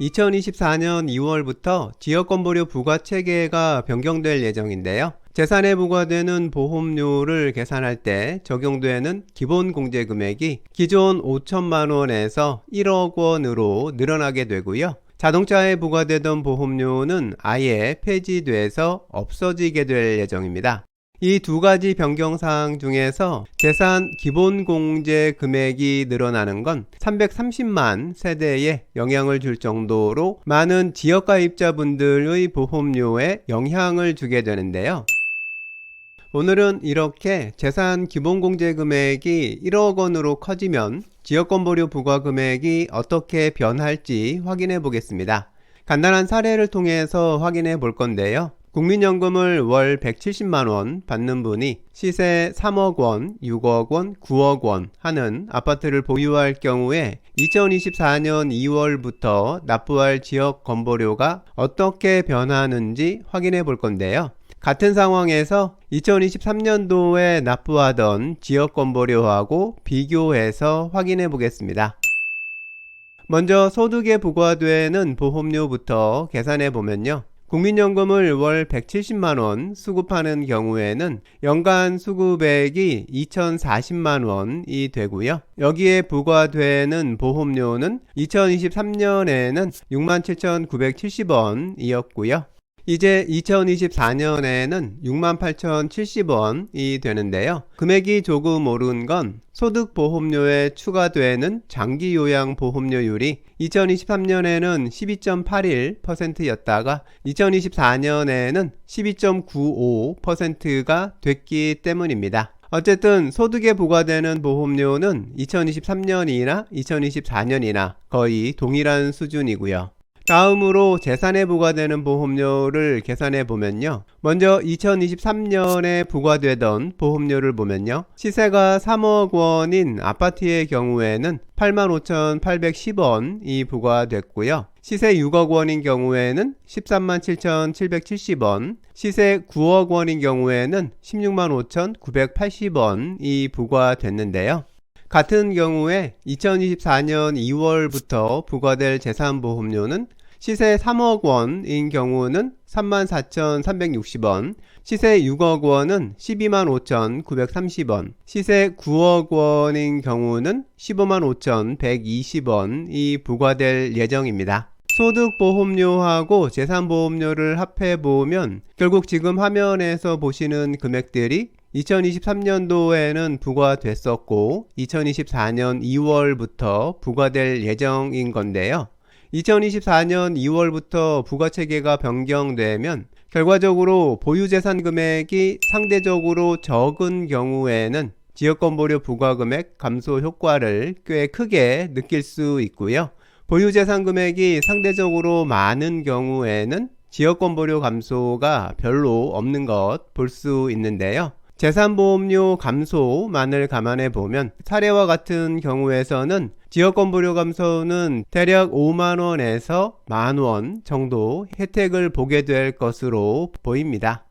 2024년 2월부터 지역건보료 부과 체계가 변경될 예정인데요. 재산에 부과되는 보험료를 계산할 때 적용되는 기본 공제 금액이 기존 5천만 원에서 1억 원으로 늘어나게 되고요. 자동차에 부과되던 보험료는 아예 폐지돼서 없어지게 될 예정입니다. 이 두 가지 변경 사항 중에서 재산 기본 공제 금액이 늘어나는 건 330만 세대에 영향을 줄 정도로 많은 지역 가입자분들의 보험료에 영향을 주게 되는데요. 오늘은 이렇게 재산 기본 공제 금액이 1억 원으로 커지면 지역건보료 부과 금액이 어떻게 변할지 확인해 보겠습니다. 간단한 사례를 통해서 확인해 볼 건데요. 국민연금을 월 170만 원 받는 분이 시세 3억 원, 6억 원, 9억 원 하는 아파트를 보유할 경우에 2024년 2월부터 납부할 지역 건보료가 어떻게 변하는지 확인해 볼 건데요. 같은 상황에서 2023년도에 납부하던 지역 건보료하고 비교해서 확인해 보겠습니다. 먼저 소득에 부과되는 보험료부터 계산해 보면요. 국민연금을 월 170만원 수급하는 경우에는 연간 수급액이 2040만원이 되고요. 여기에 부과되는 보험료는 2023년에는 67,970원이었고요. 이제 2024년에는 68,070원이 되는데요. 금액이 조금 오른 건 소득보험료에 추가되는 장기요양보험료율이 2023년에는 12.81%였다가 2024년에는 12.95%가 됐기 때문입니다. 어쨌든 소득에 부과되는 보험료는 2023년이나 2024년이나 거의 동일한 수준이고요. 다음으로 재산에 부과되는 보험료를 계산해 보면요. 먼저 2023년에 부과되던 보험료를 보면요. 시세가 3억 원인 아파트의 경우에는 85,810원이 부과됐고요. 시세 6억 원인 경우에는 13만 7,770원, 시세 9억 원인 경우에는 16만 5,980원이 부과됐는데요. 같은 경우에 2024년 2월부터 부과될 재산보험료는 시세 3억 원인 경우는 34,360원, 시세 6억 원은 12만 5,930원, 시세 9억 원인 경우는 15만 5,120원이 부과될 예정입니다. 소득보험료하고 재산보험료를 합해보면 결국 지금 화면에서 보시는 금액들이 2023년도에는 부과됐었고 2024년 2월부터 부과될 예정인 건데요. 2024년 2월부터 부과체계가 변경되면 결과적으로 보유 재산 금액이 상대적으로 적은 경우에는 지역건보료 부과금액 감소 효과를 꽤 크게 느낄 수 있고요. 보유 재산 금액이 상대적으로 많은 경우에는 지역건보료 감소가 별로 없는 것 볼 수 있는데요. 재산보험료 감소만을 감안해 보면 사례와 같은 경우에서는 지역건보료 감소는 대략 5만원에서 만원 정도 혜택을 보게 될 것으로 보입니다.